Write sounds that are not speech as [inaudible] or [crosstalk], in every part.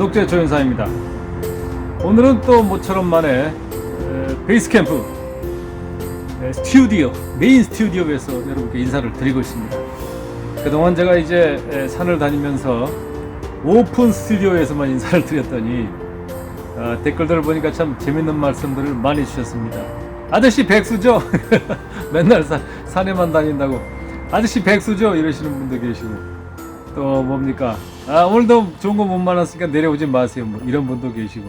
독재 조연사입니다. 오늘은 또 모처럼 만에 에, 베이스 캠프 에, 스튜디오 메인 스튜디오에서 여러분께 인사를 드리고 있습니다. 그동안 제가 이제 에, 산을 다니면서 오픈 스튜디오에서만 인사를 드렸더니 아, 댓글들을 보니까 참 재밌는 말씀들을 많이 주셨습니다. 아저씨 백수죠? [laughs] 맨날 산, 산에만 다닌다고. 아저씨 백수죠? 이러시는 분도 계시고 또 뭡니까? 아 오늘도 좋은 거 못 만났으니까 내려오지 마세요. 뭐 이런 분도 계시고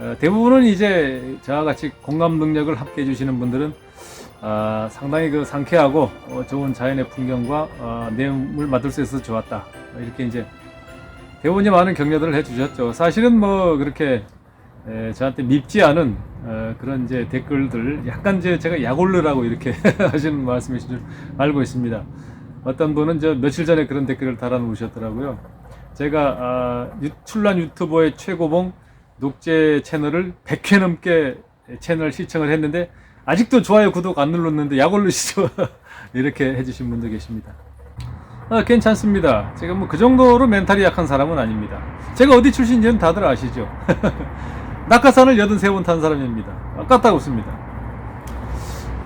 어, 대부분은 이제 저와 같이 공감 능력을 합계해 주시는 분들은 아, 상당히 그 상쾌하고 어, 좋은 자연의 풍경과 어, 내음을 맡을 수 있어서 좋았다. 이렇게 이제 대부분이 많은 격려들을 해주셨죠. 사실은 뭐 그렇게 에, 저한테 밉지 않은 어, 그런 이제 댓글들 약간 이제 제가 약올르라고 이렇게 [laughs] 하시는 말씀이신 줄 알고 있습니다. 어떤 분은 저 며칠 전에 그런 댓글을 달아놓으셨더라고요. 제가 아, 유- 출란 유튜버의 최고봉 녹제 채널을 100회 넘게 채널 시청을 했는데 아직도 좋아요 구독 안 눌렀는데 약 올르시죠 [laughs] 이렇게 해주신 분도 계십니다. 아, 괜찮습니다. 제가 뭐 그 정도로 멘탈이 약한 사람은 아닙니다. 제가 어디 출신인지는 다들 아시죠? [laughs] 낙하산을 83번 탄 사람입니다. 아, 깠다고 씁니다.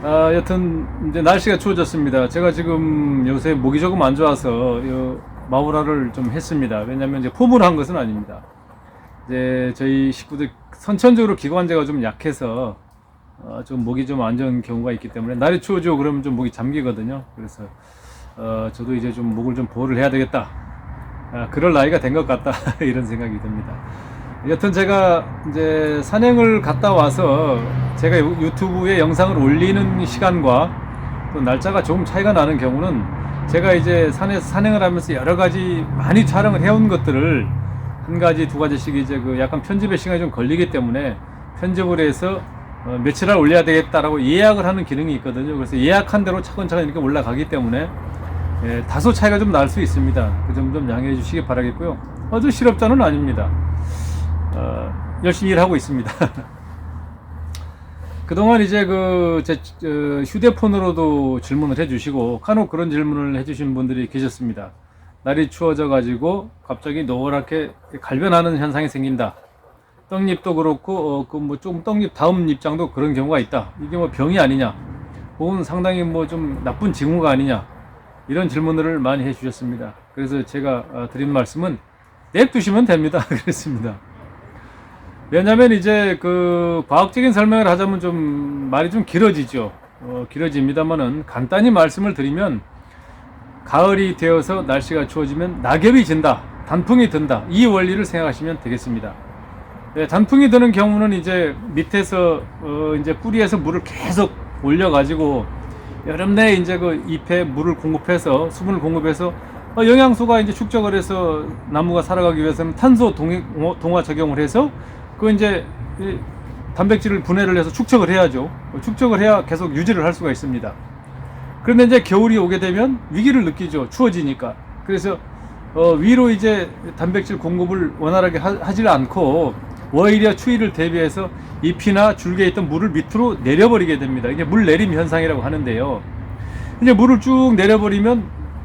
아, 여튼 이제 날씨가 추워졌습니다. 제가 지금 요새 목이 조금 안 좋아서 요 마우라를 좀 했습니다. 왜냐면 이제 폼을 한 것은 아닙니다. 이제 저희 식구들 선천적으로 기관지가 좀 약해서 어, 좀 목이 좀 안 좋은 경우가 있기 때문에 날이 추워지고 그러면 좀 목이 잠기거든요. 그래서 어, 저도 이제 좀 목을 좀 보호를 해야 되겠다. 아, 그럴 나이가 된 것 같다 [laughs] 이런 생각이 듭니다. 여튼 제가 이제 산행을 갔다 와서 제가 유- 유튜브에 영상을 올리는 시간과 또 날짜가 조금 차이가 나는 경우는 제가 이제 산에서 산행을 하면서 여러 가지 많이 촬영을 해온 것들을 한 가지 두 가지씩 이제 그 약간 편집의 시간이 좀 걸리기 때문에 편집을 해서 어, 며칠 날 올려야 되겠다라고 예약을 하는 기능이 있거든요. 그래서 예약한 대로 차근차근 이렇게 올라가기 때문에 예, 다소 차이가 좀 날 수 있습니다. 그 점 좀 양해해 주시기 바라겠고요. 아주 실업자는 아닙니다. 어, 열심히 일하고 있습니다. [laughs] 그동안 이제 그, 제, 어, 휴대폰으로도 질문을 해주시고, 간혹 그런 질문을 해주신 분들이 계셨습니다. 날이 추워져 가지고, 갑자기 노랗게 갈변하는 현상이 생긴다. 떡잎도 그렇고, 어, 그뭐좀 떡잎 다음 잎장도 그런 경우가 있다. 이게 뭐 병이 아니냐. 혹은 상당히 뭐 좀 나쁜 징후가 아니냐. 이런 질문들을 많이 해주셨습니다. 그래서 제가 어, 드린 말씀은 냅두시면 됩니다. [laughs] 그랬습니다. 왜냐면 이제 그 과학적인 설명을 하자면 좀 말이 좀 길어지죠. 어, 길어집니다만은 간단히 말씀을 드리면 가을이 되어서 날씨가 추워지면 낙엽이 진다, 단풍이 든다. 이 원리를 생각하시면 되겠습니다. 네, 단풍이 드는 경우는 이제 밑에서 어, 이제 뿌리에서 물을 계속 올려가지고 여름 내에 이제 그 잎에 물을 공급해서 수분을 공급해서 어, 영양소가 이제 축적을 해서 나무가 살아가기 위해서는 탄소 어, 동화 적용을 해서 그 이제 이 단백질을 분해를 해서 축적을 해야죠. 어, 축적을 해야 계속 유지를 할 수가 있습니다. 그런데 이제 겨울이 오게 되면 위기를 느끼죠. 추워지니까. 그래서 어, 위로 이제 단백질 공급을 원활하게 하, 하질 않고 오히려 추위를 대비해서 잎이나 줄기에 있던 물을 밑으로 내려버리게 됩니다. 이게 물 내림 현상이라고 하는데요. 이제 물을 쭉 내려버리면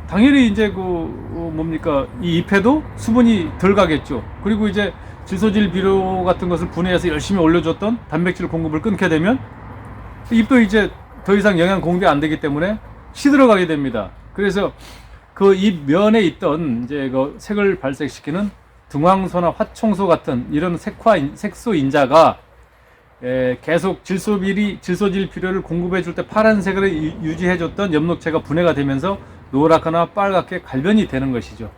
당연히 이제 그 어, 뭡니까 이 잎에도 수분이 덜 가겠죠. 그리고 이제 질소질 비료 같은 것을 분해해서 열심히 올려줬던 단백질 공급을 끊게 되면 잎도 이제 더 이상 영양 공개 안 되기 때문에 시들어가게 됩니다. 그래서 그 잎 면에 있던 이제 그 색을 발색시키는 등황소나 화청소 같은 이런 색화 인- 색소 인자가 에, 계속 질소비리 질소질 비료를 공급해 줄 때 파란색을 유- 유지해 줬던 엽록체가 분해가 되면서 노랗거나 빨갛게 갈변이 되는 것이죠.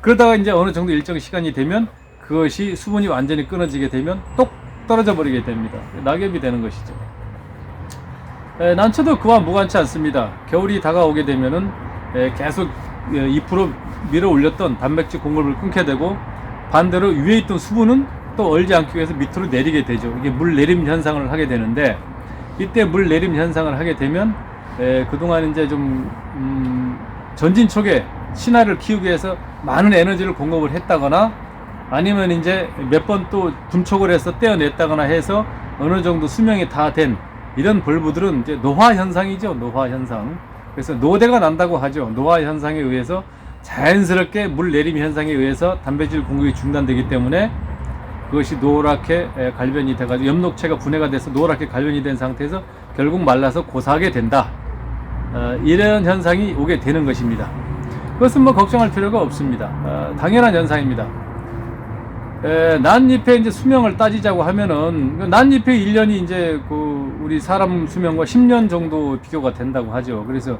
그러다가 이제 어느 정도 일정 시간이 되면 그것이 수분이 완전히 끊어지게 되면 똑 떨어져 버리게 됩니다. 낙엽이 되는 것이죠. 에, 난초도 그와 무관치 않습니다. 겨울이 다가오게 되면은 에, 계속 에, 잎으로 밀어 올렸던 단백질 공급을 끊게 되고 반대로 위에 있던 수분은 또 얼지 않기 위해서 밑으로 내리게 되죠. 이게 물 내림 현상을 하게 되는데 이때 물 내림 현상을 하게 되면 에, 그동안 이제 좀 음, 전진 촉에 신화를 키우기 위해서 많은 에너지를 공급을 했다거나 아니면 이제 몇 번 또 분촉을 해서 떼어냈다거나 해서 어느 정도 수명이 다 된 이런 벌브들은 이제 노화 현상이죠. 노화 현상. 그래서 노대가 난다고 하죠. 노화 현상에 의해서 자연스럽게 물 내림 현상에 의해서 단백질 공급이 중단되기 때문에 그것이 노랗게 에, 갈변이 돼가지고 엽록체가 분해가 돼서 노랗게 갈변이 된 상태에서 결국 말라서 고사하게 된다. 어, 이런 현상이 오게 되는 것입니다. 그것은 뭐 걱정할 필요가 없습니다. 어, 당연한 현상입니다. 에, 난잎의 이제 수명을 따지자고 하면은 그 난잎의 1년이 이제 그 우리 사람 수명과 10년 정도 비교가 된다고 하죠. 그래서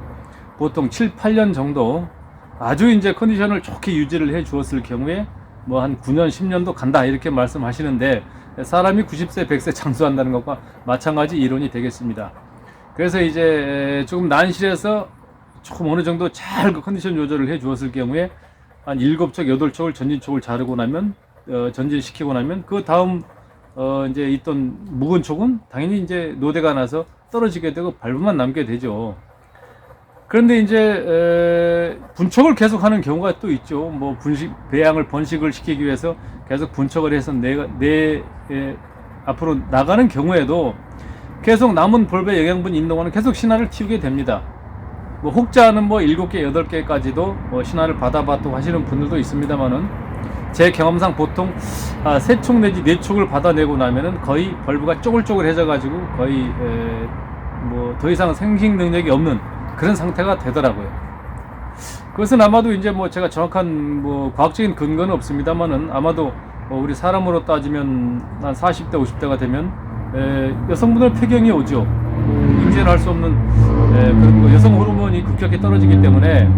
보통 7, 8년 정도 아주 이제 컨디션을 좋게 유지를 해 주었을 경우에 뭐 한 9년, 10년도 간다 이렇게 말씀하시는데 사람이 90세, 100세 장수한다는 것과 마찬가지 이론이 되겠습니다. 그래서 이제 조금 난실에서 조금 어느 정도 잘 그 컨디션 조절을 해 주었을 경우에 한 7척, 8척을 전진촉을 자르고 나면 어, 전진시키고 나면 그 다음 어, 이제 있던 묵은 촉은 당연히 이제 노대가 나서 떨어지게 되고 밟음만 남게 되죠. 그런데 이제 에, 분척을 계속하는 경우가 또 있죠. 뭐 분식 배양을 번식을 시키기 위해서 계속 분척을 해서 내가 내 에, 앞으로 나가는 경우에도 계속 남은 볼배 영양분 동안은 계속 신화를 틔우게 됩니다. 뭐 혹자는 뭐 7개, 8개까지도 뭐 신화를 받아봤다고 하시는 분들도 있습니다만은 제 경험상 보통 아, 세촉 내지 네 촉을 받아내고 나면은 거의 벌브가 쪼글쪼글해져 가지고 거의 뭐 더 이상 생식 능력이 없는 그런 상태가 되더라고요. 그것은 아마도 이제 뭐 제가 정확한 뭐 과학적인 근거는 없습니다만은 아마도 뭐 우리 사람으로 따지면 한 40대 50대가 되면 에, 여성분들 폐경이 오죠. 뭐 임신을 할 수 없는 에, 그런 거 여성 호르몬이 급격히 떨어지기 때문에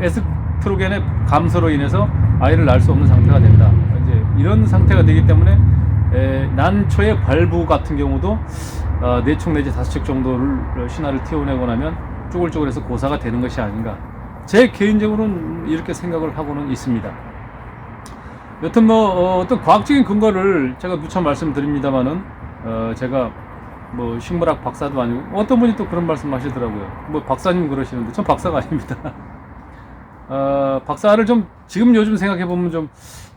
에스트로겐의 감소로 인해서 아이를 낳을 수 없는 상태가 된다. 이제 이런 상태가 되기 때문에 에, 난초의 발부 같은 경우도 어, 네촉 내지 다섯 촉 정도를 신화를 틔워내고 나면 쪼글쪼글해서 고사가 되는 것이 아닌가. 제 개인적으로는 이렇게 생각을 하고는 있습니다. 여튼 뭐 어, 떤 과학적인 근거를 제가 누차 말씀드립니다만은 어, 제가 뭐 식물학 박사도 아니고 어떤 분이 또 그런 말씀하시더라고요. 뭐 박사님 그러시는데 전 박사가 아닙니다. [laughs] 어, 박사를 좀 지금 요즘 생각해 보면 좀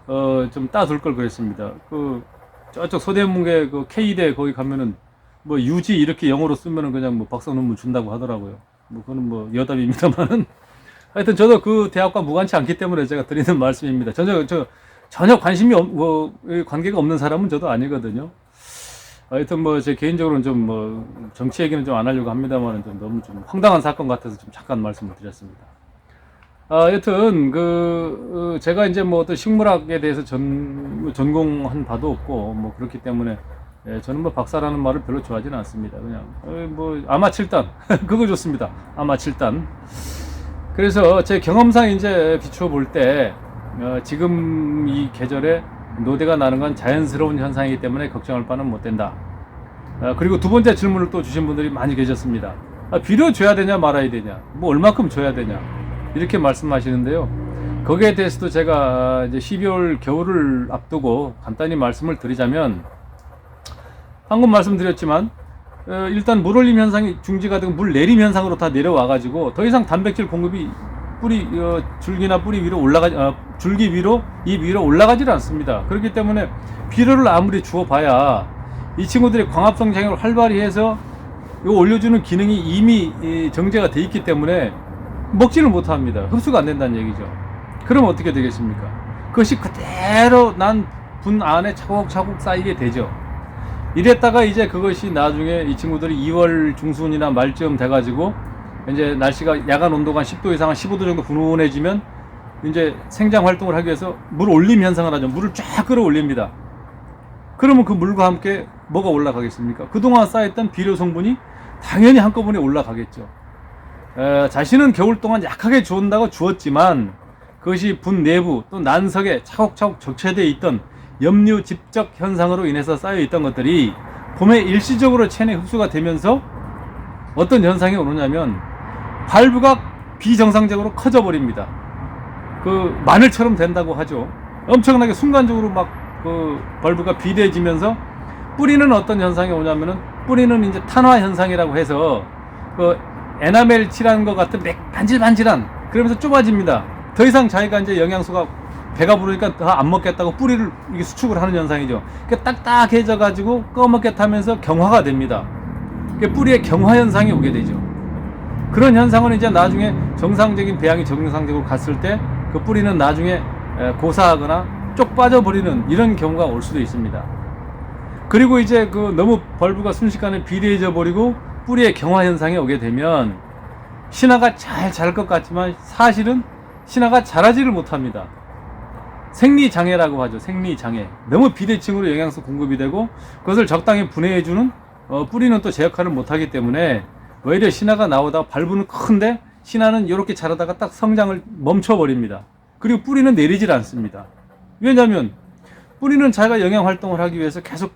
어, 좀 따둘 걸 그랬습니다. 그 저쪽 서대문계 그 K대 거기 가면은 뭐 유지 이렇게 영어로 쓰면은 그냥 뭐 박사 논문 준다고 하더라고요. 뭐 그거는 뭐 여담입니다만은 [laughs] 하여튼 저도 그 대학과 무관치 않기 때문에 제가 드리는 말씀입니다. 전혀 저 전혀 관심이 없, 뭐 관계가 없는 사람은 저도 아니거든요. 하여튼 뭐 제 개인적으로는 좀 뭐 정치 얘기는 좀 안 하려고 합니다만은 좀 너무 좀 황당한 사건 같아서 좀 잠깐 말씀을 드렸습니다. 아, 여튼 그 어, 제가 이제 뭐 어떤 식물학에 대해서 전 전공한 바도 없고 뭐 그렇기 때문에 예, 저는 뭐 박사라는 말을 별로 좋아하지는 않습니다. 그냥 어, 뭐 아마 7단 [laughs] 그거 좋습니다. 아마 7단. 그래서 제 경험상 이제 비추어 볼때 어, 지금 이 계절에 노대가 나는 건 자연스러운 현상이기 때문에 걱정할 바는 못 된다. 어, 그리고 두 번째 질문을 또 주신 분들이 많이 계셨습니다. 아, 비료 줘야 되냐 말아야 되냐, 뭐 얼마큼 줘야 되냐 이렇게 말씀하시는데요. 거기에 대해서도 제가 이제 12월 겨울을 앞두고 간단히 말씀을 드리자면 방금 말씀드렸지만 어, 일단 물 올림 현상이 중지가 되고 물 내림 현상으로 다 내려와 가지고 더 이상 단백질 공급이 뿌리 어, 줄기나 뿌리 위로 올라가 어, 줄기 위로 잎 위로 올라가질 않습니다. 그렇기 때문에 비료를 아무리 주어 봐야 이 친구들의 광합성 장애를 활발히 해서 이거 올려주는 기능이 이미 이, 정제가 돼 있기 때문에 먹지를 못합니다. 흡수가 안 된다는 얘기죠. 그럼 어떻게 되겠습니까? 그것이 그대로 난 분 안에 차곡차곡 쌓이게 되죠. 이랬다가 이제 그것이 나중에 이 친구들이 2월 중순이나 말쯤 돼가지고 이제 날씨가 야간 온도가 한 10도 이상 한 15도 정도 분온해지면 이제 생장 활동을 하기 위해서 물 올림 현상을 하죠. 물을 쫙 끌어올립니다. 그러면 그 물과 함께 뭐가 올라가겠습니까? 그동안 쌓였던 비료 성분이 당연히 한꺼번에 올라가겠죠. 에, 자신은 겨울 동안 약하게 주온다고 주었지만 그것이 분 내부 또 난석에 차곡차곡 적체되어 있던 염류 집적 현상으로 인해서 쌓여 있던 것들이 봄에 일시적으로 체내 흡수가 되면서 어떤 현상이 오느냐면 발부가 비정상적으로 커져 버립니다. 그 마늘처럼 된다고 하죠. 엄청나게 순간적으로 막그 벌브가 비대해지면서 뿌리는 어떤 현상이 오냐면은 뿌리는 이제 탄화 현상이라고 해서 그 에나멜 칠한 것 같은 맥 반질반질한 그러면서 좁아집니다. 더 이상 자기가 이제 영양소가 배가 부르니까 더안 먹겠다고 뿌리를 이게 수축을 하는 현상이죠. 그러니까 딱딱해져 가지고 꺼먹게 타면서 경화가 됩니다. 그러니까 뿌리에 경화 현상이 오게 되죠. 그런 현상은 이제 나중에 정상적인 배양이 정상적으로 갔을 때 그 뿌리는 나중에 에, 고사하거나 쪽 빠져버리는 이런 경우가 올 수도 있습니다. 그리고 이제 그 너무 벌브가 순식간에 비대해져 버리고 뿌리의 경화 현상이 오게 되면 신화가 잘 자랄 것 같지만 사실은 신화가 자라지를 못합니다. 생리 장애라고 하죠. 생리 장애. 너무 비대칭으로 영양소 공급이 되고 그것을 적당히 분해해 주는 어, 뿌리는 또 제 역할을 못 하기 때문에 오히려 신화가 나오다 발부는 큰데 신화는 이렇게 자라다가 딱 성장을 멈춰 버립니다. 그리고 뿌리는 내리질 않습니다. 왜냐하면 뿌리는 자기가 영양 활동을 하기 위해서 계속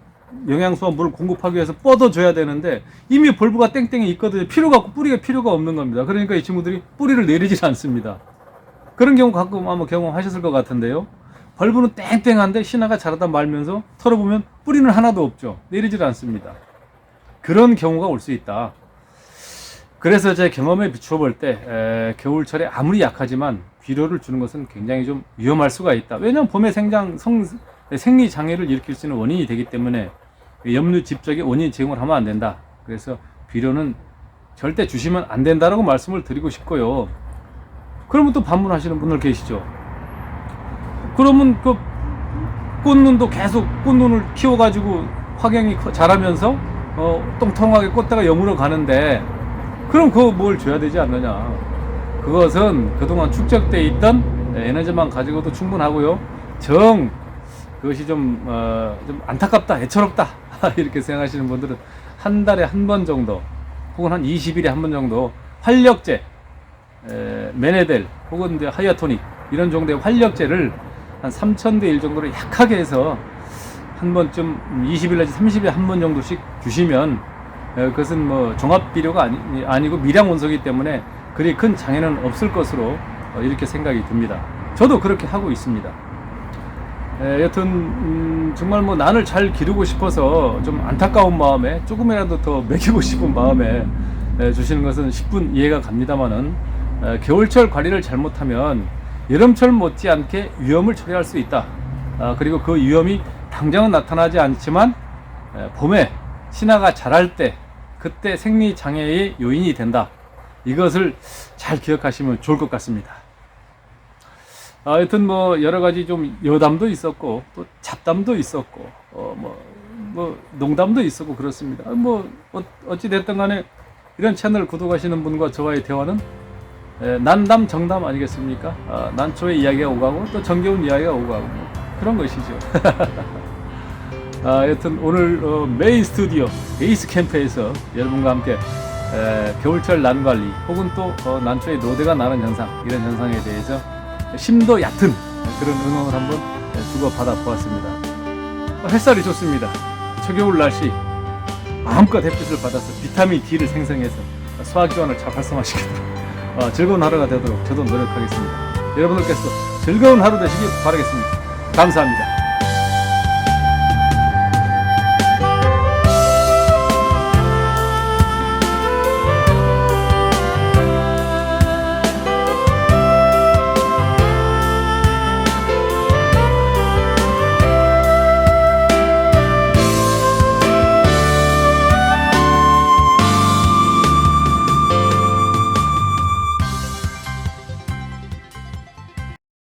영양소와 물을 공급하기 위해서 뻗어줘야 되는데 이미 벌브가 땡땡이 있거든요. 필요가 없고 뿌리가 필요가 없는 겁니다. 그러니까 이 친구들이 뿌리를 내리질 않습니다. 그런 경우 가끔 아마 경험하셨을 것 같은데요. 벌브는 땡땡한데 신화가 자라다 말면서 털어보면 뿌리는 하나도 없죠. 내리질 않습니다. 그런 경우가 올 수 있다. 그래서 제 경험에 비추어 볼 때 겨울철에 아무리 약하지만 비료를 주는 것은 굉장히 좀 위험할 수가 있다. 왜냐하면 봄에 생장 성, 생리 장애를 일으킬 수 있는 원인이 되기 때문에 염류 집적의 원인 제공을 하면 안 된다. 그래서 비료는 절대 주시면 안 된다라고 말씀을 드리고 싶고요. 그러면 또 반문하시는 분들 계시죠. 그러면 그 꽃눈도 계속 꽃눈을 키워가지고 화경이 커- 자라면서 어, 똥통하게 꽃다가 여물어 가는데 그럼 그거 뭘 줘야 되지 않느냐. 그것은 그동안 축적돼 있던 에너지만 가지고도 충분하고요. 정 그것이 좀, 어, 좀 안타깝다, 애처롭다 [laughs] 이렇게 생각하시는 분들은 한 달에 한 번 정도 혹은 한 20일에 한 번 정도 활력제 에, 메네델 혹은 이제 하이아토닉 이런 정도의 활력제를 한 3,000대 1 정도로 약하게 해서 한 번쯤 20일 내지 30일에 한 번 정도씩 주시면 에, 그것은 뭐 종합 비료가 아니, 아니고 미량 원소이기 때문에 그리 큰 장애는 없을 것으로 어, 이렇게 생각이 듭니다. 저도 그렇게 하고 있습니다. 에, 여튼 음, 정말 뭐 난을 잘 기르고 싶어서 좀 안타까운 마음에 조금이라도 더 먹이고 싶은 마음에 에, 주시는 것은 10분 이해가 갑니다만은 에, 겨울철 관리를 잘못하면 여름철 못지않게 위험을 초래할 수 있다. 아, 그리고 그 위험이 당장은 나타나지 않지만 에, 봄에 신화가 자랄 때 그때 생리 장애의 요인이 된다. 이것을 잘 기억하시면 좋을 것 같습니다. 아, 하여튼 뭐 여러 가지 좀 여담도 있었고 또 잡담도 있었고 어뭐 뭐 농담도 있었고 그렇습니다. 아, 뭐 어, 어찌 됐든 간에 이런 채널 구독하시는 분과 저와의 대화는 에, 난담 정담 아니겠습니까? 아, 난초의 이야기가 오가고 또 정겨운 이야기가 오가고 뭐 그런 것이죠. [laughs] 아, 여튼 오늘 어, 메인 스튜디오 베이스 캠프에서 여러분과 함께 에, 겨울철 난 관리 혹은 또 어, 난초의 노대가 나는 현상 이런 현상에 대해서 심도 얕은 그런 응원을 한번 주고 받아 보았습니다. 어, 햇살이 좋습니다. 초겨울 날씨 마음껏 햇빛을 받아서 비타민 D를 생성해서 소화기관을 잘 활성화시키도록 어, 즐거운 하루가 되도록 저도 노력하겠습니다. 여러분들께서 즐거운 하루 되시길 바라겠습니다. 감사합니다.